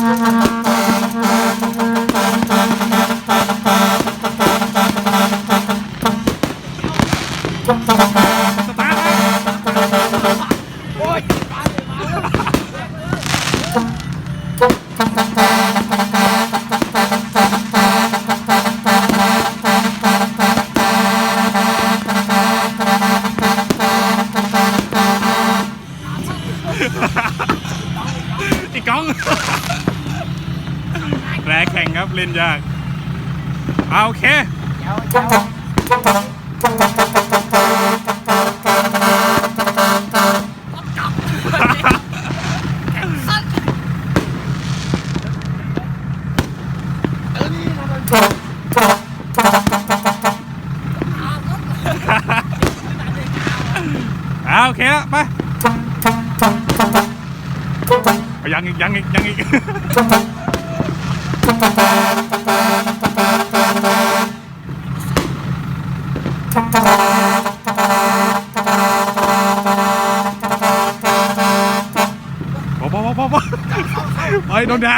สตา ร์ทนะโอ้ยอีกกล้อง แรแข่งครับเล่นยากเอาโอเค เอาโอเคแล้วไปเอา ยังอีกยังอีกยังอีกพอพอบอบอพอไปโดนด่า